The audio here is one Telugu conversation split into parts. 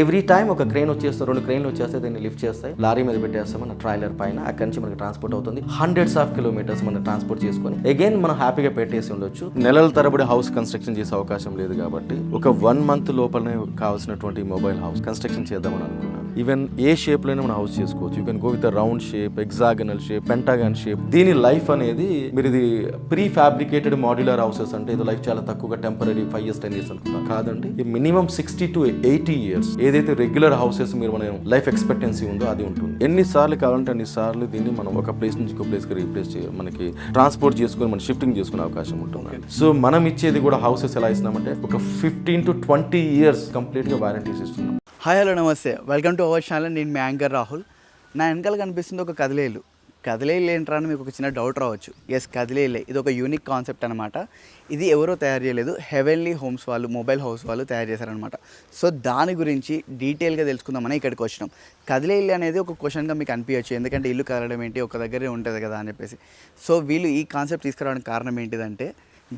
ఎవ్రీ టైం ఒక క్రెయిన్ వచ్చేస్తే రెండు క్రెయిన్లు వచ్చేస్తే దీన్ని లిఫ్ట్ చేస్తాయి. లారీ మీద పెట్టేస్తాం మన ట్రైలర్ పైన. అక్కడి నుంచి మనకి ట్రాన్స్పోర్ట్ అవుతుంది. హండ్రెడ్స్ ఆఫ్ కిలోమీటర్స్ మనం ట్రాన్స్పోర్ట్ చేసుకొని. అగైన్ మనం హ్యాపీగా పెట్టేసి ఉండొచ్చు. నెలల తరబడి హౌస్ కన్స్ట్రక్షన్ చేసే అవకాశం లేదు కాబట్టి ఒక వన్ మంత్ లోపలనే కావాల్సినటువంటి మొబైల్ హౌస్ కన్స్ట్రక్షన్ చేద్దామని అనుకున్నాను. ఈవెన్ ఏ షేప్లోనే మనం హౌస్ చేసుకోవచ్చు. You can go with round shape hexagonal shape pentagon shape దీని లైఫ్ అనేది మీరు ఇది ప్రీ ఫ్యాబ్రికేటెడ్ మాడ్యులర్ హౌసెస్ అంటే ఇది లైఫ్ చాలా తక్కువగా temporary five years ten years అనుకుంటా. కాదండి. Minimum sixty to eighty years ఏదైతే రెగ్యులర్ హౌసెస్ మీరు మన లైఫ్ ఎక్స్పెక్టెన్సీ ఉందో అది ఉంటుంది. ఎన్నిసార్లు కావాలంటే అన్ని సార్లు దీన్ని మనం ఒక ప్లేస్ నుంచి ఇంకో ప్లేస్కి రీప్లేస్ చేయ మనకి ట్రాన్స్పోర్ట్ చేసుకొని మనం షిఫ్టింగ్ చేసుకునే అవకాశం ఉంటుంది. సో మనం ఇచ్చేది కూడా హౌసెస్ ఎలా ఇస్తున్నామంటే ఒక ఫిఫ్టీన్ టు ట్వంటీ ఇయర్స్ కంప్లీట్గా వారంటీస్ ఇస్తున్నాం. హాయ్ హలో నమస్తే. వెల్కమ్ టు అవర్ ఛానల్ నేను మీ యాంకర్ రాహుల్. నా వెనకాల కనిపిస్తుంది ఒక కదిలేలు. కదిలేలు ఏంట్రా అని మీకు ఒక చిన్న డౌట్ రావచ్చు. ఎస్ కదిలేలే. ఇది ఒక యూనిక్ కాన్సెప్ట్ అనమాట ఇది ఎవరో తయారు చేయలేదు. హెవెన్లీ హోమ్స్ వాళ్ళు మొబైల్ హౌస్ వాళ్ళు తయారు చేశారనమాట సో దాని గురించి డీటెయిల్గా తెలుసుకుందామని ఇక్కడికి వచ్చినాం. కదిలేలు అనేది ఒక క్వశ్చన్గా మీకు అనిపించచ్చు. ఎందుకంటే ఇల్లు కదలడం ఏంటి? ఒక దగ్గరే ఉంటుంది కదా అని చెప్పేసి. సో వీళ్ళు ఈ కాన్సెప్ట్ తీసుకురావడానికి కారణం ఏంటిదంటే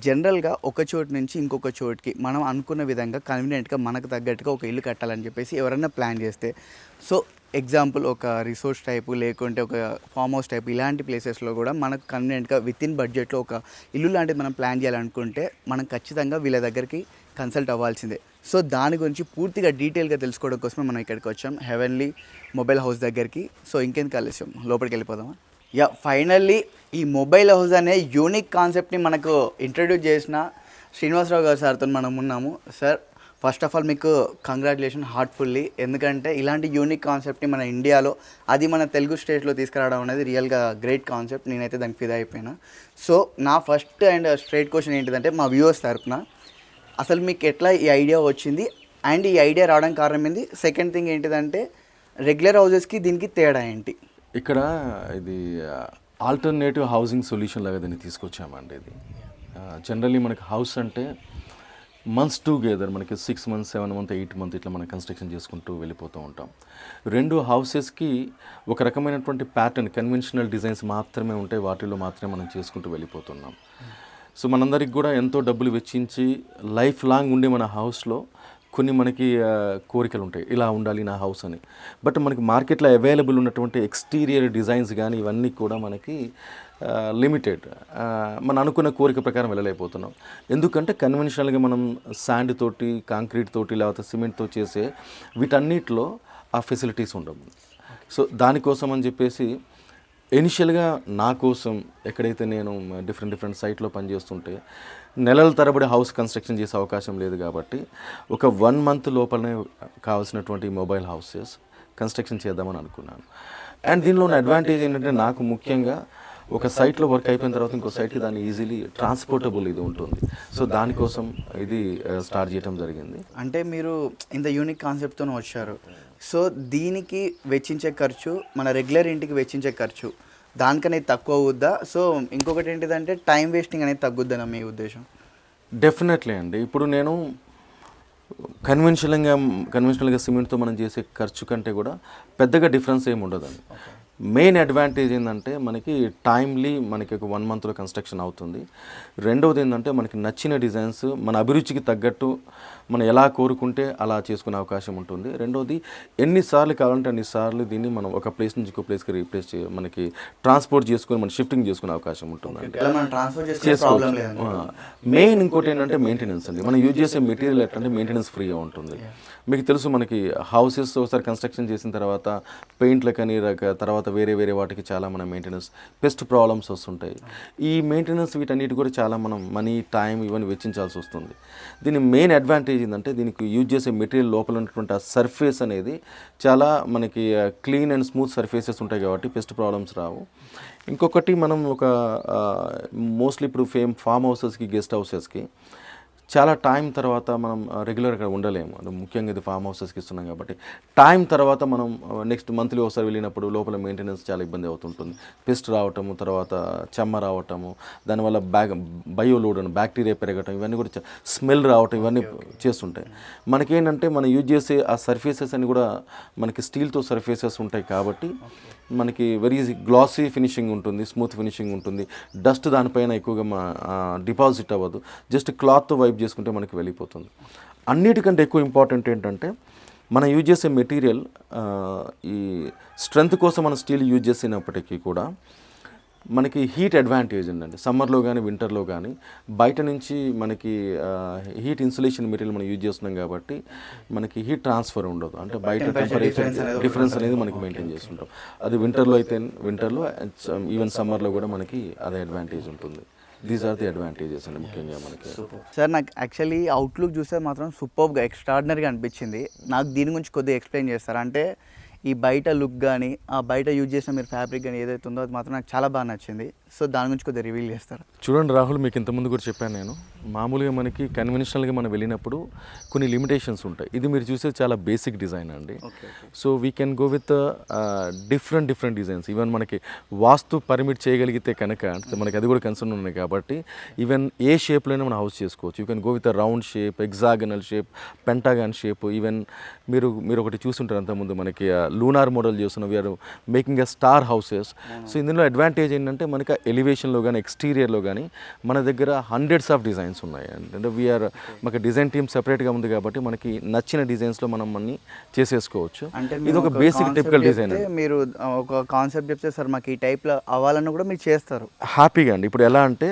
జనరల్గా ఒక చోటు నుంచి ఇంకొక చోటుకి మనం అనుకున్న విధంగా కన్వీనియంట్గా మనకు తగ్గట్టుగా ఒక ఇల్లు కట్టాలని చెప్పేసి ఎవరైనా ప్లాన్ చేస్తే. సో ఎగ్జాంపుల్ ఒక రిసోర్స్ టైపు లేకుంటే ఒక ఫామ్ హౌస్ టైప్ ఇలాంటి ప్లేసెస్లో కూడా మనకు కన్వీనియంట్గా విత్ ఇన్ బడ్జెట్లో ఒక ఇల్లు లాంటిది మనం ప్లాన్ చేయాలనుకుంటే మనం ఖచ్చితంగా వీళ్ళ దగ్గరికి కన్సల్ట్ అవ్వాల్సిందే. సో దాని గురించి పూర్తిగా డీటెయిల్గా తెలుసుకోవడం కోసమే మనం ఇక్కడికి వచ్చాం. హెవెన్లీ మొబైల్ హౌస్ దగ్గరికి. సో ఇంకేం కలిసాం లోపలికి వెళ్ళిపోదామా? యా ఫైనల్లీ ఈ మొబైల్ హౌస్ అనే యూనిక్ కాన్సెప్ట్ని మనకు ఇంట్రడ్యూస్ చేసిన శ్రీనివాసరావు గారు సార్తో మనం ఉన్నాము. సార్ ఫస్ట్ ఆఫ్ ఆల్ మీకు కంగ్రాచులేషన్ హార్ట్ఫుల్లీ ఎందుకంటే ఇలాంటి యూనిక్ కాన్సెప్ట్ని మన ఇండియాలో అది మన తెలుగు స్టేట్లో తీసుకురావడం అనేది రియల్గా గ్రేట్ కాన్సెప్ట్ నేనైతే దానికి ఫిదా అయిపోయినా. సో నా ఫస్ట్ అండ్ స్ట్రైట్ క్వశ్చన్ ఏంటిదంటే మా వ్యూవర్స్ తరపున అసలు మీకు ఎట్లా ఈ ఐడియా వచ్చింది? అండ్ ఈ ఐడియా రావడం కారణం ఏంది? సెకండ్ థింగ్ ఏంటిదంటే రెగ్యులర్ హౌజెస్కి దీనికి తేడా ఏంటి? ఇక్కడ ఇది ఆల్టర్నేటివ్ హౌసింగ్ సొల్యూషన్ లాగా దీన్ని తీసుకొచ్చామండి ఇది. జనరల్లీ మనకి హౌస్ అంటే మంత్స్ టుగెదర్ మనకి six months seven month eight month ఇట్లా మనం కన్స్ట్రక్షన్ చేసుకుంటూ వెళ్ళిపోతూ ఉంటాం. రెండు హౌసెస్కి ఒక రకమైనటువంటి ప్యాటర్న్ కన్వెన్షనల్ డిజైన్స్ మాత్రమే ఉంటాయి వాటిలో మాత్రమే మనం చేసుకుంటూ వెళ్ళిపోతున్నాం. సో మనందరికి కూడా ఎంతో డబ్బులు వెచ్చించి లైఫ్ లాంగ్ ఉండే మన హౌస్లో కొన్ని మనకి కోరికలు ఉంటాయి ఇలా ఉండాలి నా హౌస్ అని. బట్ మనకి మార్కెట్లో అవైలబుల్ ఉన్నటువంటి ఎక్స్టీరియర్ డిజైన్స్ కానీ ఇవన్నీ కూడా మనకి లిమిటెడ్. మనం అనుకున్న కోరిక ప్రకారం వెళ్ళలేకపోతున్నాం. ఎందుకంటే కన్వెన్షనల్గా మనం శాండ్ తోటి కాంక్రీట్ తోటి లేకపోతే సిమెంట్తో చేసే వీటన్నిటిలో ఆ ఫెసిలిటీస్ ఉండవు. సో దానికోసం అని చెప్పేసి ఇనిషియల్గా నా కోసం ఎక్కడైతే నేను డిఫరెంట్ డిఫరెంట్ సైట్లో పనిచేస్తుంటే నెలల తరబడి హౌస్ కన్స్ట్రక్షన్ చేసే అవకాశం లేదు కాబట్టి ఒక వన్ మంత్ లోపలనే కావాల్సినటువంటి మొబైల్ హౌసెస్ కన్స్ట్రక్షన్ చేద్దామని అనుకున్నాను. అండ్ దీనిలో ఉన్న అడ్వాంటేజ్ ఏంటంటే నాకు ముఖ్యంగా ఒక సైట్లో వర్క్ అయిపోయిన తర్వాత ఇంకో సైట్కి దాన్ని ఈజీలీ ట్రాన్స్పోర్టబుల్ ఇది ఉంటుంది. సో దానికోసం ఇది స్టార్ట్ చేయడం జరిగింది. అంటే మీరు ఇంత యూనిక్ కాన్సెప్ట్తో వచ్చారు. సో దీనికి వెచ్చించే ఖర్చు మన రెగ్యులర్ ఇంటికి వెచ్చించే ఖర్చు దానికనేది తక్కువ అవుద్దా? సో ఇంకొకటి ఏంటిదంటే టైం వేస్టింగ్ అనేది తగ్గుద్దనా మీ ఉద్దేశం? డెఫినెట్లీ అండి. ఇప్పుడు నేను కన్వెన్షనల్గా కన్వెన్షనల్గా సిమెంట్తో మనం చేసే ఖర్చు కంటే కూడా పెద్దగా డిఫరెన్స్ ఏమి ఉండదండి. మెయిన్ అడ్వాంటేజ్ ఏంటంటే మనకి టైమ్లీ మనకి ఒక వన్ మంత్లో కన్స్ట్రక్షన్ అవుతుంది. రెండవది ఏంటంటే మనకి నచ్చిన డిజైన్స్ మన అభిరుచికి తగ్గట్టు మనం ఎలా కోరుకుంటే అలా చేసుకునే అవకాశం ఉంటుంది. రెండవది ఎన్నిసార్లు కావాలంటే అన్నిసార్లు దీన్ని మనం ఒక ప్లేస్ నుంచి ఇంకో ప్లేస్కి రీప్లేస్ చే మనకి ట్రాన్స్పోర్ట్ చేసుకొని మనం షిఫ్టింగ్ చేసుకునే అవకాశం ఉంటుంది. మెయిన్ ఇంకోటి ఏంటంటే మెయింటెనెన్స్ అండి. మనం యూజ్ చేసే మెటీరియల్ ఎట్లంటే మెయింటెనెన్స్ ఫ్రీగా ఉంటుంది. మీకు తెలుసు మనకి హౌసెస్ ఒకసారి కన్స్ట్రక్షన్ చేసిన తర్వాత పెయింట్లకని రక తర్వాత వేరే వేరే వాటికి చాలా మన మెయింటెనెన్స్ పెస్ట్ ప్రాబ్లమ్స్ వస్తుంటాయి. ఈ మెయింటెనెన్స్ వీటన్నిటి కూడా చాలా మనం మనీ టైం ఇవన్నీ వెచ్చించాల్సి వస్తుంది. దీని మెయిన్ అడ్వాంటేజ్ ఏంటంటే దీనికి యూజ్ చేసే మెటీరియల్ లోపల ఉన్నటువంటి ఆ సర్ఫేస్ అనేది చాలా మనకి క్లీన్ అండ్ స్మూత్ సర్ఫేసెస్ ఉంటాయి కాబట్టి పెస్ట్ ప్రాబ్లమ్స్ రావు. ఇంకొకటి మనం ఒక మోస్ట్లీ ఇప్పుడు ఫేమ్ ఫామ్ హౌసెస్కి గెస్ట్ హౌసెస్కి చాలా టైం తర్వాత మనం రెగ్యులర్గా ఉండలేము. అది ముఖ్యంగా ఇది ఫామ్ హౌసెస్కి ఇస్తున్నాం కాబట్టి టైం తర్వాత మనం నెక్స్ట్ మంత్లీ ఒకసారి వెళ్ళినప్పుడు లోపల మెయింటెనెన్స్ చాలా ఇబ్బంది అవుతుంటుంది. పెస్ట్ రావటము తర్వాత చెమ్మ రావటము దానివల్ల బ్యాక్ బయోలోడ్ అని బ్యాక్టీరియా పెరగటం ఇవన్నీ కూడా స్మెల్ రావటం ఇవన్నీ చేస్తుంటాయి. మనకేంటంటే మనం యూజ్ చేసే ఆ సర్ఫేసెస్ అని కూడా మనకి స్టీల్తో సర్ఫేసెస్ ఉంటాయి కాబట్టి మనకి వెరీ గ్లాసీ ఫినిషింగ్ ఉంటుంది స్మూత్ ఫినిషింగ్ ఉంటుంది. డస్ట్ దానిపైన ఎక్కువగా మా డిపాజిట్ అవ్వదు. జస్ట్ క్లాత్ వైప్ చేసుకుంటే మనకి వెళ్ళిపోతుంది. అన్నిటికంటే ఎక్కువ ఇంపార్టెంట్ ఏంటంటే మనం యూజ్ చేసే మెటీరియల్ ఈ స్ట్రెంత్ కోసం మనం స్టీల్ యూజ్ చేసినప్పటికీ కూడా మనకి హీట్ అడ్వాంటేజ్ ఉందండి. సమ్మర్లో కానీ వింటర్లో కానీ బయట నుంచి మనకి హీట్ ఇన్సులేషన్ మెటీరియల్ మనం యూజ్ చేస్తున్నాం కాబట్టి మనకి హీట్ ట్రాన్స్ఫర్ ఉండదు. అంటే బయట టెంపరేచర్ డిఫరెన్స్ అనేది మనకి మెయింటైన్ చేస్తుంటాం. అది వింటర్లో అయితే వింటర్లో ఈవెన్ సమ్మర్లో కూడా మనకి అదే అడ్వాంటేజ్ ఉంటుంది. దీస్ ఆర్ ది అడ్వాంటేజెస్ అండి ముఖ్యంగా మనకి. సార్ నాకు యాక్చువల్లీ అవుట్లుక్ చూస్తే మాత్రం సూపర్గా ఎక్స్ట్రాడినరీగా అనిపించింది. నాకు దీని గురించి కొద్దిగా ఎక్స్ప్లెయిన్ చేస్తారా? అంటే ఈ బయట లుక్ కానీ ఆ బయట యూజ్ చేసిన మీరు ఫ్యాబ్రిక్ కానీ ఏదైతే ఉందో అది మాత్రం నాకు చాలా బాగా నచ్చింది. సో దాని గురించి కొద్దిగా రివీల్ చేస్తారా. చూడండి రాహుల్ మీకు ఇంతకుముందు కూడా చెప్పాను నేను. మామూలుగా మనకి కన్వెన్షనల్గా మనం వెళ్ళినప్పుడు కొన్ని లిమిటేషన్స్ ఉంటాయి. ఇది మీరు చూసేది చాలా బేసిక్ డిజైన్ అండి. So we can go with different different designs even మనకి వాస్తు పర్మిట్ చేయగలిగితే కనుక అంటే మనకి అది కూడా కన్సర్న్ ఉన్నాయి కాబట్టి ఈవెన్ ఏ షేప్లోనే మనం హౌస్ చేసుకోవచ్చు. You can go with round shape hexagonal shape pentagon shape even మీరు మీరు ఒకటి చూస్తుంటారు అంతకుముందు మనకి లూనార్ మోడల్ చేస్తున్నాం we are making a star houses so ఇందులో అడ్వాంటేజ్ ఏంటంటే మనకి ఎలివేషన్లో కానీ ఎక్స్టీరియర్లో కానీ మన దగ్గర హండ్రెడ్స్ ఆఫ్ డిజైన్స్ ఉన్నాయి. అంటే వీఆర్ మాకు డిజైన్ టీమ్ సెపరేట్గా ఉంది కాబట్టి మనకి నచ్చిన డిజైన్స్లో మనం అన్ని చేసేసుకోవచ్చు. అంటే ఇది ఒక బేసిక్ టిపికల్ డిజైన్ మీరు ఒక కాన్సెప్ట్ చెప్తే సార్ మాకు ఈ టైప్లో అవ్వాలన్నా కూడా మీరు చేస్తారు. హ్యాపీగా అండి. ఇప్పుడు ఎలా అంటే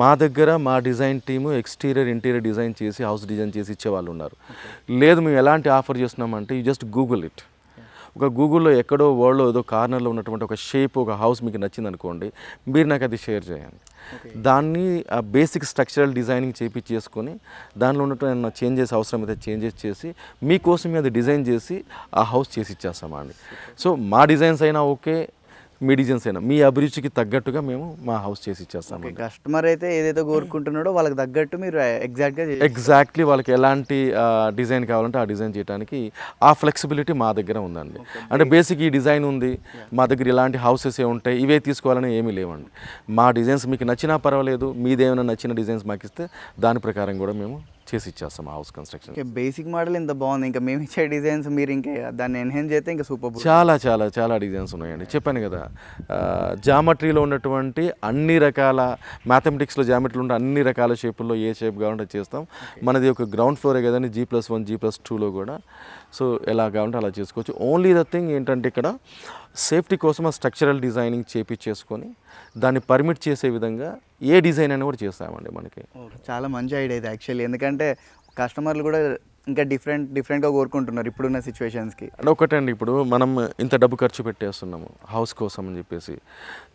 మా దగ్గర మా design team exterior interior design చేసి హౌస్ డిజైన్ చేసి ఇచ్చే వాళ్ళు ఉన్నారు లేదు మేము ఎలాంటి ఆఫర్ చేస్తున్నామంటే యూ జస్ట్ గూగుల్ ఇట్ ఒక గూగుల్లో ఎక్కడో వరల్డ్లో ఏదో కార్నర్లో ఉన్నటువంటి ఒక షేప్ ఒక హౌస్ మీకు నచ్చింది అనుకోండి మీరు నాకు అది షేర్ చేయండి. దాన్ని ఆ బేసిక్ స్ట్రక్చరల్ డిజైనింగ్ చేపి చేసుకొని దానిలో ఉన్నటువంటి చేంజెస్ అవసరం అయితే చేంజెస్ చేసి మీకోసం అది డిజైన్ చేసి ఆ హౌస్ చేసి ఇచ్చేస్తామండి. సో మా డిజైన్స్ అయినా ఓకే మీ డిజైన్స్ అయినా మీ అభిరుచికి తగ్గట్టుగా మేము మా హౌస్ చేసి ఇచ్చేస్తాము కస్టమర్ అయితే ఏదైతే కోరుకుంటున్నాడో వాళ్ళకి తగ్గట్టు మీరు ఎగ్జాక్ట్గా ఎగ్జాక్ట్లీ వాళ్ళకి ఎలాంటి డిజైన్ కావాలంటే ఆ డిజైన్ చేయడానికి ఆ ఫ్లెక్సిబిలిటీ మా దగ్గర ఉందండి. అంటే బేసిక్ ఈ డిజైన్ ఉంది మా దగ్గర ఇలాంటి హౌసెస్ ఏ ఉంటాయి ఇవే తీసుకోవాలని ఏమీ లేవండి. మా డిజైన్స్ మీకు నచ్చినా పర్వాలేదు మీదేమైనా నచ్చిన డిజైన్స్ మాకు ఇస్తే దాని ప్రకారం కూడా మేము చేసి ఇచ్చేస్తాం హౌస్ కన్స్ట్రక్షన్ బేసిక్ మోడల్ ఇంత బాగుంది. ఇంకా మేము ఇచ్చే డిజైన్స్ మీరు ఇంకా దాన్ని ఎన్హాన్స్ చేస్తే ఇంకా సూపర్ చాలా చాలా చాలా డిజైన్స్ ఉన్నాయండి. చెప్పాను కదా జామెట్రీలో ఉన్నటువంటి అన్ని రకాల మ్యాథమెటిక్స్లో జామెట్రీలో ఉండే అన్ని రకాల షేపుల్లో ఏ షేప్ కావాలంటే చేస్తాం. మనది ఒక గ్రౌండ్ ఫ్లోరే కదండి G plus one G plus టూలో కూడా. సో ఎలా కావాలంటే అలా చేసుకోవచ్చు. ఓన్లీ ద థింగ్ ఏంటంటే ఇక్కడ సేఫ్టీ కోసం ఆ స్ట్రక్చరల్ డిజైనింగ్ చేపించేసుకొని దాన్ని పర్మిట్ చేసే విధంగా ఏ డిజైన్ అయినా కూడా చేస్తామండి మనకి. చాలా మంచి ఐడియా ఇది యాక్చువల్లీ. ఎందుకంటే కస్టమర్లు కూడా ఇంకా డిఫరెంట్ డిఫరెంట్గా కోరుకుంటున్నారు ఇప్పుడున్న సిచ్యువేషన్స్కి. అంటే ఒకటండి. ఇప్పుడు మనం ఇంత డబ్బు ఖర్చు పెట్టేస్తున్నాము హౌస్ కోసం అని చెప్పేసి.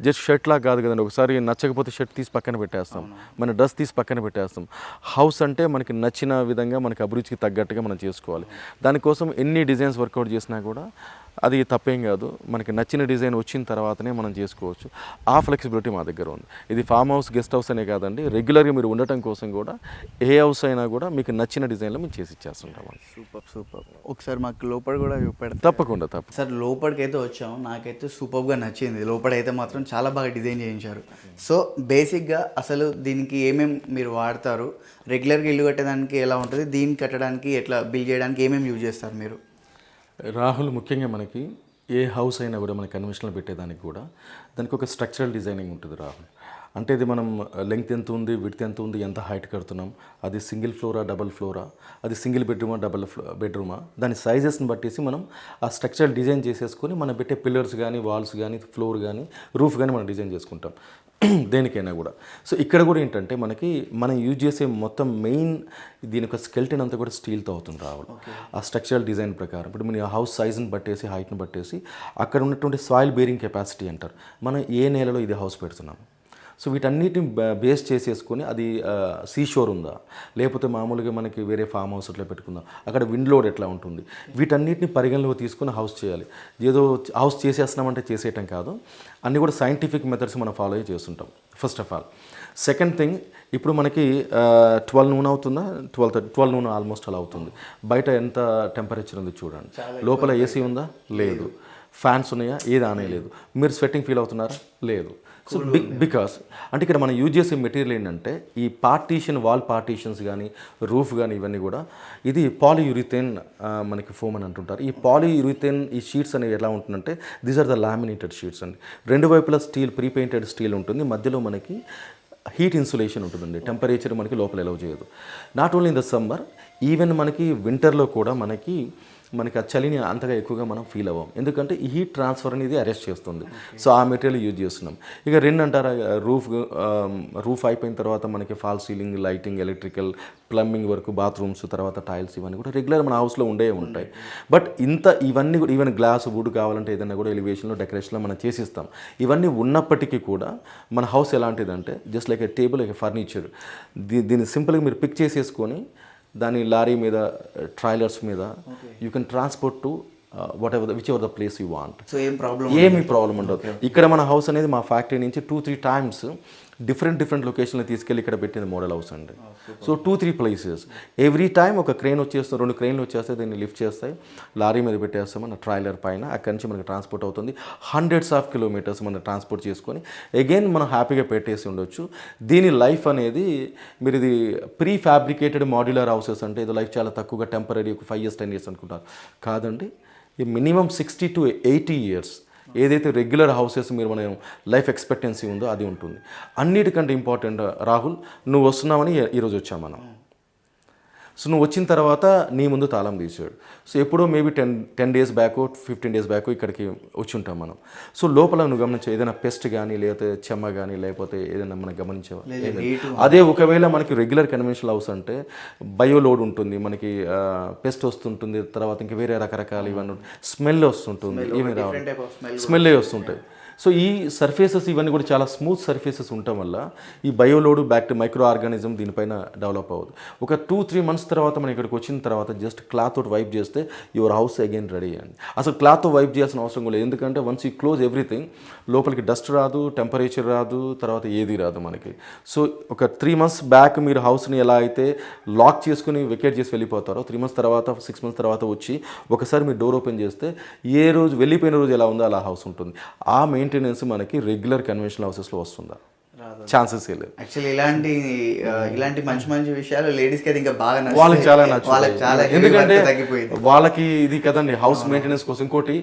జస్ట్ షర్ట్ లాగా కాదు కదండి. ఒకసారి నచ్చకపోతే షర్ట్ తీసి పక్కన పెట్టేస్తాం. మన డ్రెస్ తీసి పక్కన పెట్టేస్తాం. హౌస్ అంటే మనకి నచ్చిన విధంగా మనకి అభిరుచికి తగ్గట్టుగా మనం చేసుకోవాలి. దానికోసం ఎన్ని డిజైన్స్ వర్కౌట్ చేసినా కూడా అది తప్పేం కాదు. మనకి నచ్చిన డిజైన్ వచ్చిన తర్వాతనే మనం చేసుకోవచ్చు. ఆ ఫ్లెక్సిబిలిటీ మా దగ్గర ఉంది. ఇది ఫామ్ హౌస్ గెస్ట్ హౌస్ అనే కాదండి. రెగ్యులర్గా మీరు ఉండటం కోసం కూడా ఏ హౌస్ అయినా కూడా మీకు నచ్చిన డిజైన్లో మేము చేసి ఇచ్చేస్తుంటాం సూపర్ సూపర్. ఒకసారి మాకు లోపల కూడా చూపెడతారు తప్పకుండా తప్ప సార్ లోపలికి అయితే వచ్చాం నాకైతే సూపర్గా నచ్చింది. లోపల అయితే మాత్రం చాలా బాగా డిజైన్ చేయించారు. సో బేసిక్గా అసలు దీనికి ఏమేమి మీరు వాడతారు? రెగ్యులర్గా ఇల్లు కట్టడానికి ఎలా ఉంటుంది? దీన్ని కట్టడానికి ఎట్లా బిల్ చేయడానికి ఏమేమి యూజ్ చేస్తారు మీరు? రాహుల్ ముఖ్యంగా మనకి ఏ హౌస్ అయినా కూడా మన కన్వెన్షనల్ పెట్టేదానికి కూడా దానికి ఒక స్ట్రక్చరల్ డిజైనింగ్ ఉంటుంది రాహుల్. అంటే ఇది మనం లెంగ్త్ ఎంత ఉంది విడ్త్ ఎంత ఉంది ఎంత హైట్ కడుతున్నాం. అది సింగిల్ ఫ్లోరా డబల్ ఫ్లోరా అది సింగిల్ బెడ్రూమా డబల్ బెడ్రూమా దాని సైజెస్ని బట్టేసి మనం ఆ స్ట్రక్చరల్ డిజైన్ చేసేసుకొని మనం పెట్టే పిల్లర్స్ కానీ వాల్స్ కానీ ఫ్లోర్ కానీ రూఫ్ కానీ మనం డిజైన్ చేసుకుంటాం. దేనికైనా కూడా. సో ఇక్కడ కూడా ఏంటంటే మనకి మనం యూజ్ చేసే మొత్తం మెయిన్ దీని యొక్క స్కెల్టన్ అంతా కూడా స్టీల్తో అవుతుంది రావాలి ఆ స్ట్రక్చరల్ డిజైన్ ప్రకారం. ఇప్పుడు మన హౌస్ సైజ్ని బట్టేసి హైట్ని బట్టేసి అక్కడ ఉన్నటువంటి సాయిల్ బేరింగ్ కెపాసిటీ అంటారు. మనం ఏ నేలలో ఇది హౌస్ పెడుతున్నాం సో వీటన్నిటిని బేస్ చేసేసుకొని అది సీ షోర్ ఉందా? లేకపోతే మామూలుగా మనకి వేరే ఫామ్ హౌస్ అట్లా పెట్టుకుందాం. అక్కడ విండ్ లోడ్ ఎట్లా ఉంటుంది? వీటన్నిటిని పరిగణలోకి తీసుకొని హౌస్ చేయాలి. ఏదో హౌస్ చేసేస్తున్నామంటే చేసేయటం కాదు. అన్నీ కూడా సైంటిఫిక్ మెథడ్స్ మనం ఫాలో అయ్యి చేస్తుంటాం first of all. Second thing ఇప్పుడు మనకి ట్వెల్వ్ నూనె అవుతుందా? ట్వెల్వ్ ట్వెల్వ్ నూనె ఆల్మోస్ట్ అలా అవుతుంది. బయట ఎంత టెంపరేచర్ ఉంది చూడండి. లోపల ఏసీ ఉందా? లేదు. ఫ్యాన్స్ ఉన్నాయా? ఏది ఆనే లేదు మీరు స్వెట్టింగ్ ఫీల్ అవుతున్నారా? లేదు. సో బిగ్ బికాస్ అంటే ఇక్కడ మనం యూజ్ చేసే మెటీరియల్ ఏంటంటే ఈ పార్టీషన్ వాల్ పార్టీషన్స్ కానీ రూఫ్ కానీ ఇవన్నీ కూడా ఇది పాలియూరిథేన్ మనకి ఫోమ్ అని అంటుంటారు. ఈ పాలియూరిథేన్ ఈ షీట్స్ అనేవి ఎలా ఉంటుందంటే these are the laminated sheets అండి. రెండు వైపులా స్టీల్ ప్రీ పెయింటెడ్ స్టీల్ ఉంటుంది. మధ్యలో మనకి హీట్ ఇన్సులేషన్ ఉంటుందండి. టెంపరేచర్ మనకి లోపల ఎలవ్ చేయదు. Not only in the summer even మనకి వింటర్లో కూడా మనకి మనకి ఆ చలిని అంతగా ఎక్కువగా మనం ఫీల్ అవ్వం. ఎందుకంటే ఈ హీట్ ట్రాన్స్ఫర్ అనేది అరెస్ట్ చేస్తుంది. సో ఆ మెటీరియల్ యూజ్ చేస్తున్నాం. ఇక రెండు అంటారా రూఫ్ రూఫ్ అయిపోయిన తర్వాత మనకి fall ceiling lighting electrical plumbing వరకు బాత్రూమ్స్ తర్వాత టైల్స్ ఇవన్నీ కూడా రెగ్యులర్ మన హౌస్లో ఉండే ఉంటాయి. బట్ ఇంత ఇవన్నీ కూడా ఈవెన్ గ్లాస్ వుడ్ కావాలంటే ఏదైనా కూడా ఎలివేషన్లో డెకరేషన్లో మనం చేసిస్తాం. ఇవన్నీ ఉన్నప్పటికీ కూడా మన హౌస్ ఎలాంటిదంటే just like a table like furniture దీ దీన్ని సింపుల్గా మీరు పిక్ చేసేసుకొని దాని లారీ మీద ట్రైలర్స్ మీద you can transport to whatever whichever the place you want so ఏం ప్రాబ్లం ఏమీ ప్రాబ్లం ఉండదు. ఇక్కడ మన హౌస్ అనేది మా ఫ్యాక్టరీ నుంచి two three times different different లొకేషన్లో తీసుకెళ్ళి ఇక్కడ పెట్టింది మోడల్ హౌస్ అండి. So two three places every time ఒక క్రెయిన్ వచ్చేస్తుంది రెండు క్రెయిన్లు వచ్చేస్తాయి దీన్ని లిఫ్ట్ చేస్తాయి. లారీ మీద పెట్టేస్తాం మన ట్రైలర్ పైన. అక్కడి నుంచి మనకి ట్రాన్స్పోర్ట్ అవుతుంది. హండ్రెడ్స్ ఆఫ్ కిలోమీటర్స్ మనం ట్రాన్స్పోర్ట్ చేసుకొని అగైన్ మనం హ్యాపీగా పెట్టేసి ఉండొచ్చు. దీని లైఫ్ అనేది మీరు ఇది ప్రీ ఫ్యాబ్రికేటెడ్ మాడ్యులర్ హౌసెస్ అంటే ఇది లైఫ్ చాలా తక్కువగా టెంపరీ ఒక ఫైవ్ ఇయర్స్ టెన్ ఇయర్స్ అనుకుంటారు. కాదండి ఇది minimum sixty to eighty years ఏదైతే రెగ్యులర్ హౌసెస్ మీరు మనం లైఫ్ ఎక్స్పెక్టెన్సీ ఉందో అది ఉంటుంది. అన్నిటికంటే ఇంపార్టెంట్ రాహుల్ నువ్వు వస్తున్నావని ఈరోజు వచ్చాం మనం. సో నువ్వు వచ్చిన తర్వాత నీ ముందు తాళం తీసాడు. సో ఎప్పుడో maybe ten ten days back fifteen days back ఇక్కడికి వచ్చి ఉంటాం మనం. సో లోపల నువ్వు గమనించే ఏదైనా పెస్ట్ కానీ లేకపోతే చెమ్మ కానీ లేకపోతే ఏదైనా మనం గమనించావా అదే ఒకవేళ మనకి రెగ్యులర్ కన్వెన్షనల్ హౌస్ అంటే బయో లోడ్ ఉంటుంది మనకి పెస్ట్ వస్తుంటుంది తర్వాత ఇంకా వేరే రకరకాల ఇవన్నీ స్మెల్ వస్తుంటుంది ఏమి రావాలి స్మెల్లే వస్తుంటాయి. సో ఈ సర్ఫేసెస్ ఇవన్నీ కూడా చాలా స్మూత్ సర్ఫేసెస్ ఉండటం వల్ల ఈ బయోలోడ్ బ్యాక్టీ మైక్రో ఆర్గానిజం దీనిపైన డెవలప్ అవ్వదు ఒక టూ త్రీ మంత్స్ తర్వాత మనం ఇక్కడికి వచ్చిన తర్వాత జస్ట్ క్లాత్ తోటి వైప్ చేస్తే యువర్ హౌస్ అగైన్ రెడీ అండి. అసలు క్లాత్ వైప్ చేయాల్సిన అవసరం కూడా లేదు. ఎందుకంటే వన్స్ యూ క్లోజ్ ఎవ్రీథింగ్ లోపలికి డస్ట్ రాదు టెంపరేచర్ రాదు తర్వాత ఏది రాదు మనకి. సో ఒక త్రీ మంత్స్ బ్యాక్ మీరు హౌస్ని ఎలా అయితే లాక్ చేసుకుని వెకేట్ చేసి వెళ్ళిపోతారో త్రీ మంత్స్ తర్వాత సిక్స్ మంత్స్ తర్వాత వచ్చి ఒకసారి మీరు డోర్ ఓపెన్ చేస్తే ఏ రోజు వెళ్ళిపోయిన రోజు ఎలా ఉందో అలా హౌస్ ఉంటుంది. ఆ మెయింటెనెన్స్ మనకి రెగ్యులర్ కన్వెన్షనల్ హౌసెస్లో వస్తుందా. ఛాన్సెస్ యాక్చువల్లీ ఇలాంటి ఇలాంటి మంచి మంచి విషయాలు లేడీస్కి ఇంకా బాగా. వాళ్ళకి చాలా వాళ్ళకి ఎందుకంటే వాళ్ళకి ఇది కదండి హౌస్ మెయింటెనెన్స్ కోసం. ఇంకోటి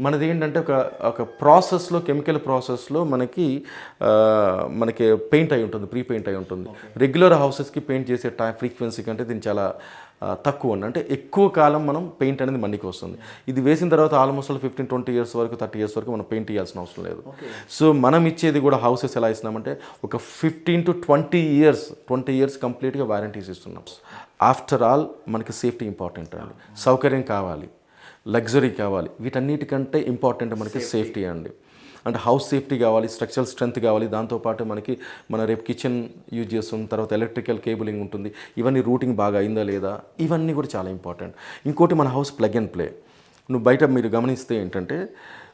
మనది ఏంటంటే ఒక ఒక ప్రాసెస్లో కెమికల్ ప్రాసెస్లో మనకి ఆ, మనకి పెయింట్ అయి ఉంటుంది ప్రీ పెయింట్ అయి ఉంటుంది. రెగ్యులర్ హౌసెస్కి పెయింట్ చేసే టైం ఫ్రీక్వెన్సీ కంటే దీని చాలా తక్కువ అంటే ఎక్కువ కాలం మనం పెయింట్ అనేది మండికి వస్తుంది. ఇది వేసిన తర్వాత ఆల్మోస్ట్ ఫిఫ్టీన్ ట్వంటీ ఇయర్స్ వరకు థర్టీ ఇయర్స్ వరకు మనం పెయింట్ చేయాల్సిన అవసరం లేదు. సో మనం ఇచ్చేది కూడా హౌసెస్ ఎలా ఇస్తున్నామంటే ఒక fifteen to twenty years twenty years కంప్లీట్గా వారంటీస్ ఇస్తున్నాం. ఆఫ్టర్ ఆల్ మనకి సేఫ్టీ ఇంపార్టెంట్ అండి. సౌకర్యం కావాలి. లగ్జరీ కావాలి. వీటన్నిటికంటే ఇంపార్టెంట్ మనకి సేఫ్టీ అండి. అంటే హౌస్ సేఫ్టీ కావాలి స్ట్రక్చరల్ స్ట్రెంత్ కావాలి. దాంతోపాటు మనకి మన రేపు కిచెన్ యూజ్ చేస్తాం తర్వాత ఎలక్ట్రికల్ కేబులింగ్ ఉంటుంది. ఇవన్నీ రూటింగ్ బాగా అయిందా లేదా? ఇవన్నీ కూడా చాలా ఇంపార్టెంట్. ఇంకోటి మన హౌస్ ప్లగ్ అండ్ ప్లే. నువ్వు బయట మీరు గమనిస్తే ఏంటంటే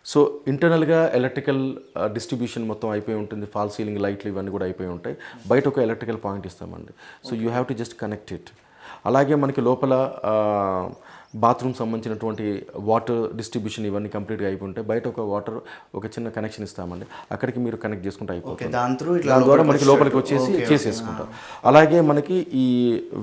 సో ఇంటర్నల్గా ఎలక్ట్రికల్ డిస్ట్రిబ్యూషన్ మొత్తం అయిపోయి ఉంటుంది. ఫాల్ సీలింగ్ లైట్లు ఇవన్నీ కూడా అయిపోయి ఉంటాయి. బయట ఒక ఎలక్ట్రికల్ పాయింట్ ఇస్తామండి. So you have to just connect it. అలాగే మనకి లోపల బాత్రూమ్ సంబంధించినటువంటి వాటర్ డిస్ట్రిబ్యూషన్ ఇవన్నీ కంప్లీట్గా అయిపోయి ఉంటాయి బయట ఒక వాటర్ ఒక చిన్న కనెక్షన్ ఇస్తామండి. అక్కడికి మీరు కనెక్ట్ చేసుకుంటే అయిపోతుంది. దాని ద్వారా మనకి లోపలికి. వచ్చేసి చేసేసుకుంటాం. అలాగే మనకి ఈ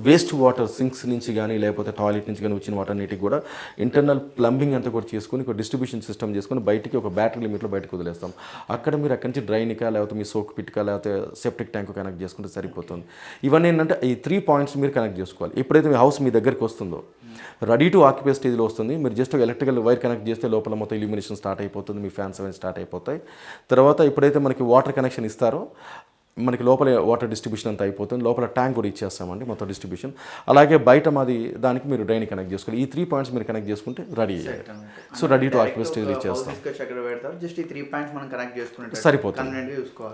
వేస్ట్ వాటర్ సింక్స్ నుంచి కానీ లేకపోతే టాయిలెట్ నుంచి కానీ వచ్చిన వాటర్ నీటికి కూడా ఇంటర్నల్ ప్లంబింగ్ అంతా కూడా చేసుకుని ఒక డిస్ట్రిబ్యూషన్ సిస్టమ్ చేసుకుని బయటికి ఒక బ్యాటరీ లిమిట్లో బయటకు వదిలేస్తాం. అక్కడ మీరు అక్కడి నుంచి డ్రైనికా లేకపోతే మీ సోక్ పిట్కా లేకపోతే సెప్టిక్ ట్యాంక్ కనెక్ట్ చేసుకుంటే సరిపోతుంది. ఇవన్నీ ఏంటంటే ఈ త్రీ పాయింట్స్ మీరు కనెక్ట్ చేసుకోవాలి. ఎప్పుడైతే మీ హౌస్ మీ దగ్గరికి వస్తుందో రెడీ టు ఆక్యుపై స్టేజ్లో వస్తుంది. మీరు జస్ట్ ఎలక్ట్రికల్ వైర్ కనెక్ట్ చేస్తే లోపల మొత్తం ఇల్యూమినేషన్ స్టార్ట్ అయిపోతుంది. మీ ఫ్యాన్స్ అవన్నీ స్టార్ట్ అయిపోతాయి. తర్వాత ఎప్పుడైతే మనకి వాటర్ కనెక్షన్ ఇస్తారో. మనకి లోపల వాటర్ డిస్ట్రిబ్యూషన్ అంతా అయిపోతుంది. లోపల ట్యాంక్ కూడా ఇచ్చేస్తామండి మొత్తం డిస్ట్రిబ్యూషన్ అలాగే బయట మాది దానికి మీరు డ్రైన్ కనెక్ట్ చేసుకోవాలి. ఈ త్రీ పాయింట్స్ మీరు కనెక్ట్ చేసుకుంటే ready so ready to occupy స్టేజ్లో ఇచ్చేస్తాం. సరిపోతుంది.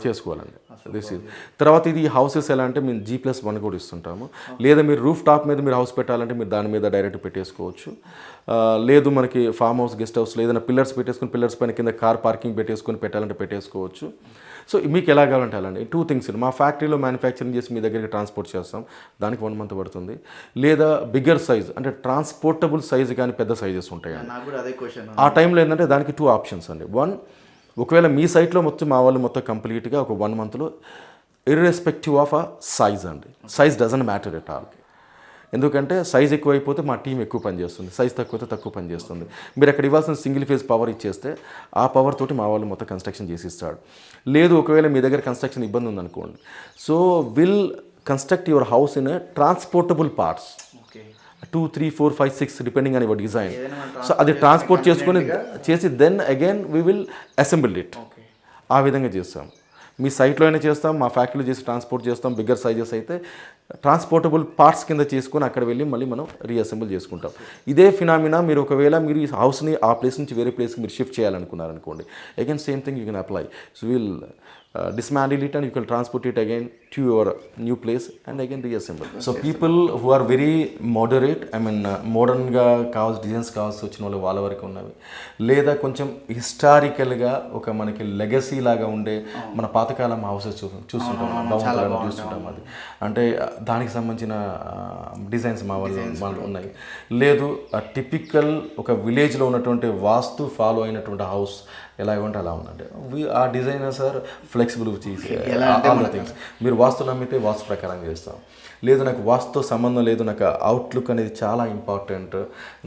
చేసుకోవాలండి. దిస్ ఇస్ తర్వాత ఇది హౌసెస్ ఎలా అంటే మేము జీ ప్లస్ వన్ కూడా ఇస్తుంటాము. లేదా మీరు రూఫ్ టాప్ మీద మీరు హౌస్ పెట్టాలంటే మీరు దాని మీద డైరెక్ట్ పెట్టేసుకోవచ్చు. ఆ, లేదు మనకి ఫామ్ హౌస్ గెస్ట్ హౌస్ ఏదైనా పిల్లర్స్ పెట్టేసుకుని పిల్లర్స్ పైన కింద కార్ పార్కింగ్ పెట్టేసుకొని పెట్టాలంటే పెట్టేసుకోవచ్చు. సో మీకు ఎలా కావాలంటే అలాంటి టూ థింగ్స్ మా ఫ్యాక్టరీలో మ్యానుఫ్యాక్చరింగ్ చేసి మీ దగ్గరికి ట్రాన్స్పోర్ట్ చేస్తాం. దానికి వన్ మంత్ పడుతుంది. లేదా బిగ్గర్ సైజ్ అంటే ట్రాన్స్పోర్టబుల్ సైజ్ కానీ పెద్ద సైజెస్ క్వశ్చన్ ఆ టైంలో ఏంటంటే దానికి టూ ఆప్షన్స్ అండి. వన్ ఒకవేళ మీ సైట్లో మొత్తం మా వాళ్ళు మొత్తం కంప్లీట్గా ఒక వన్ మంత్లో ఇర్రెస్పెక్టివ్ ఆఫ్ ఆ సైజ్ అండి. Size doesn't matter at all ఎందుకంటే సైజ్ ఎక్కువ అయిపోతే మా టీం ఎక్కువ పని చేస్తుంది సైజ్ తక్కువైతే తక్కువ పని చేస్తుంది మీరు అక్కడ ఇవ్వాల్సిన సింగిల్ ఫేజ్ పవర్ ఇచ్చేస్తే ఆ పవర్ తోటి మా వాళ్ళు మొత్తం కన్స్ట్రక్షన్ చేసి ఇస్తాడు లేదు ఒకవేళ మీ దగ్గర కన్స్ట్రక్షన్ ఇబ్బంది ఉందనుకోండి. So will construct your house in transportable parts two three four five six depending అని డిజైన్ సో అది ట్రాన్స్పోర్ట్ చేసుకొని చేసి then again we will assemble it ఆ విధంగా చేస్తాం. మీ సైట్లో అయినా చేస్తాం మా ఫ్యాక్టరీలో చేసి ట్రాన్స్పోర్ట్ చేస్తాం బిగ్గర్ సైజెస్ అయితే ట్రాన్స్పోర్టబుల్ పార్ట్స్ కింద చేసుకొని అక్కడ వెళ్ళి మళ్ళీ మనం రీఅసెంబుల్ చేసుకుంటాం. ఇదే ఫినామినా మీరు ఒకవేళ మీరు ఈ హౌస్ని ఆ ప్లేస్ నుంచి వేరే ప్లేస్కి మీరు shift చేయాలనుకున్నారనుకోండి again same thing you can apply so will dismantle it and you can transport it again to your new place and again reassemble. So people who are very moderate, I mean మోడర్న్గా కావాల్సి డిజైన్స్ కావాల్సి వచ్చిన వాళ్ళు వాళ్ళ వరకు ఉన్నవి. లేదా కొంచెం హిస్టారికల్గా ఒక మనకి లెగసీ లాగా ఉండే మన పాతకాలం హౌసెస్ చూ చూస్తుంటాం. భవంతులను చూస్తుంటాం అది. అంటే దానికి సంబంధించిన డిజైన్స్ మా వాళ్ళు ఉన్నాయి. లేదు టిపికల్ ఒక విలేజ్లో ఉన్నటువంటి వాస్తు ఫాలో అయినటువంటి హౌస్ ఎలా ఉంటే అలా ఉందంటే ఆ డిజైనర్స్ ఆర్ ఫ్లెక్సిబుల్ థింగ్స్ మీరు వాస్తు నమ్మితే వాస్తు ప్రకారం చేస్తాం. లేదు నాకు వాస్తుతో సంబంధం లేదు నాకు అవుట్లుక్ అనేది చాలా ఇంపార్టెంట్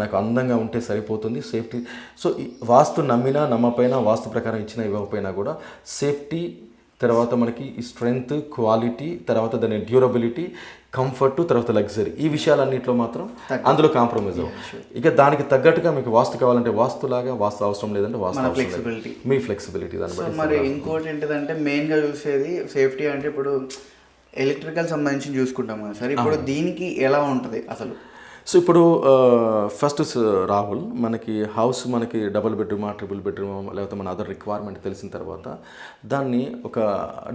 నాకు అందంగా ఉంటే సరిపోతుంది సేఫ్టీ సో ఈ వాస్తు నమ్మినా నమ్మపోయినా వాస్తు ప్రకారం ఇచ్చినా ఇవ్వకపోయినా కూడా సేఫ్టీ తర్వాత మనకి ఈ స్ట్రెంగ్త్ క్వాలిటీ తర్వాత దాని డ్యూరబిలిటీ కంఫర్ట్ తర్వాత లగ్జరీ. ఈ విషయాలన్నింటిలో మాత్రం అందులో కాంప్రమైజ్ అవ్వం. ఇక దానికి తగ్గట్టుగా మీకు వాస్తు కావాలంటే వాస్తులాగా వాస్తు అవసరం లేదంటే వాస్తు flexibility. మీ ఫ్లెక్సిబిలిటీ దాన్ని మరి ఇంకోటి ఏంటిదంటే మెయిన్గా చూసేది సేఫ్టీ అంటే ఇప్పుడు ఎలక్ట్రికల్ సంబంధించి చూసుకుంటాం కదా సార్. ఇప్పుడు దీనికి ఎలా ఉంటుంది అసలు? సో ఇప్పుడు ఫస్ట్ రాహుల్ మనకి హౌస్ మనకి డబుల్ బెడ్రూమా ట్రిపుల్ బెడ్రూమా లేకపోతే మన అదర్ రిక్వైర్మెంట్ తెలిసిన తర్వాత దాన్ని ఒక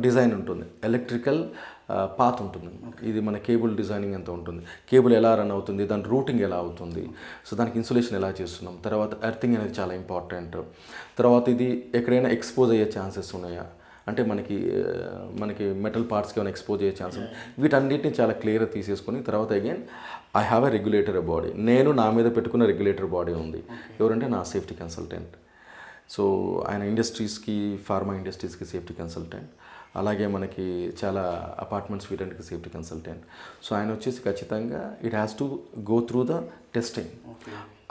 డిజైన్ ఉంటుంది. ఎలక్ట్రికల్ పాత్ ఉంటుంది. ఇది మన కేబుల్ డిజైనింగ్ ఎంత ఉంటుంది. కేబుల్ ఎలా రన్ అవుతుంది? దాని రూటింగ్ ఎలా అవుతుంది? సో దానికి ఇన్సులేషన్ ఎలా చేస్తున్నాం? తర్వాత ఎర్తింగ్ అనేది చాలా ఇంపార్టెంట్ తర్వాత ఇది ఎక్కడైనా ఎక్స్పోజ్ అయ్యే ఛాన్సెస్ ఉన్నాయా? అంటే మనకి మనకి మెటల్ పార్ట్స్కి ఏమైనా ఎక్స్పోజ్ అయ్యే ఛాన్స్ ఉంది వీటన్నిటిని చాలా క్లియర్గా తీసేసుకొని తర్వాత again I have a regulator body నేను నా మీద పెట్టుకున్న రెగ్యులేటర్ బాడీ ఉంది. ఎవరంటే నా సేఫ్టీ కన్సల్టెంట్ సో ఆయన ఇండస్ట్రీస్కి ఫార్మా ఇండస్ట్రీస్కి సేఫ్టీ కన్సల్టెంట్ అలాగే మనకి చాలా అపార్ట్మెంట్స్ వీటన్నిటికి సేఫ్టీ కన్సల్టెంట్ సో ఆయన వచ్చేసి ఖచ్చితంగా it has to go through the testing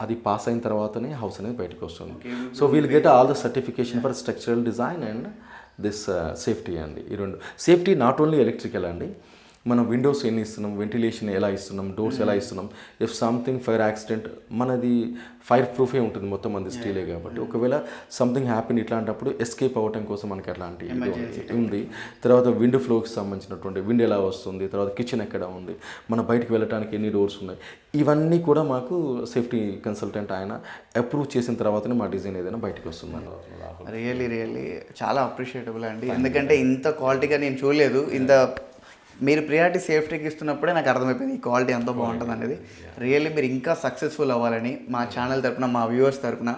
అది పాస్ అయిన తర్వాతనే హౌస్ అనేది బయటకు వస్తుంది. So we'll get all the certification for structural design and this safety అండి. ఈ రెండు సేఫ్టీ నాట్ ఓన్లీ ఎలక్ట్రికల్ అండి మనం విండోస్ ఎన్ని ఇస్తున్నాం? వెంటిలేషన్ ఎలా ఇస్తున్నాం? డోర్స్ ఎలా ఇస్తున్నాం? ఇఫ్ సంథింగ్ ఫైర్ యాక్సిడెంట్ మనది ఫైర్ ప్రూఫే ఉంటుంది మొత్తం మంది స్టీలే కాబట్టి. ఒకవేళ సంథింగ్ హ్యాపీన్ ఇట్లాంటప్పుడు ఎస్కేప్ అవ్వటం కోసం మనకి అట్లాంటి ఉంది. తర్వాత విండో ఫ్లోకి సంబంధించినటువంటి విండో ఎలా వస్తుంది? తర్వాత కిచెన్ ఎక్కడ ఉంది? మన బయటికి వెళ్ళడానికి ఎన్ని డోర్స్ ఉన్నాయి? ఇవన్నీ కూడా మాకు సేఫ్టీ కన్సల్టెంట్ ఆయన అప్రూవ్ చేసిన తర్వాతనే మా డిజైన్ ఏదైనా బయటకు వస్తుంది రియల్లీ రియల్లీ చాలా అప్రిషియేటబుల్ అండి. ఎందుకంటే ఇంత క్వాలిటీగా నేను చూడలేదు. ఇంత మీరు ప్రియారిటీ సేఫ్టీకి ఇస్తున్నప్పుడే నాకు అర్థమైపోయింది ఈ క్వాలిటీ ఎంత బాగుంటుంది అనేది. రియల్లీ మీరు ఇంకా సక్సెస్ఫుల్ అవ్వాలని మా ఛానల్ తరపున మా వ్యూవర్స్ తరపున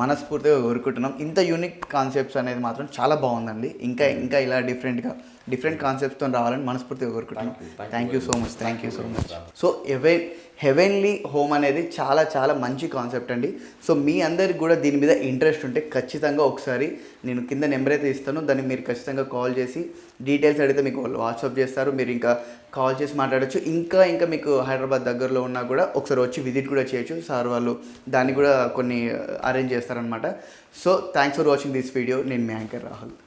మనస్ఫూర్తిగా కోరుకుంటున్నాం. ఇంత యూనిక్ కాన్సెప్ట్స్ అనేది మాత్రం చాలా బాగుందండి. ఇంకా ఇంకా ఇలా డిఫరెంట్గా డిఫరెంట్ కాన్సెప్ట్స్తో రావాలని మనస్ఫూర్తిగా కోరుకుంటున్నాం. Thank you so much thank you so much so away heavenly home అనేది చాలా చాలా మంచి కాన్సెప్ట్ అండి. సో మీ అందరికి కూడా దీని మీద ఇంట్రెస్ట్ ఉంటే ఖచ్చితంగా ఒకసారి నేను కింద నెంబర్ అయితే ఇస్తాను. దాన్ని మీరు ఖచ్చితంగా కాల్ చేసి డీటెయిల్స్ అడిగితే మీకు వాళ్ళు వాట్సాప్ చేస్తారు. మీరు ఇంకా కాల్ చేసి మాట్లాడచ్చు. ఇంకా ఇంకా మీకు హైదరాబాద్ దగ్గరలో ఉన్నా కూడా ఒకసారి వచ్చి విజిట్ కూడా చేయొచ్చు. సార్ వాళ్ళు దాన్ని కూడా కొన్ని అరేంజ్ చేస్తారనమాట so thanks for watching this video నేను మీ యాంకర్ రాహుల్.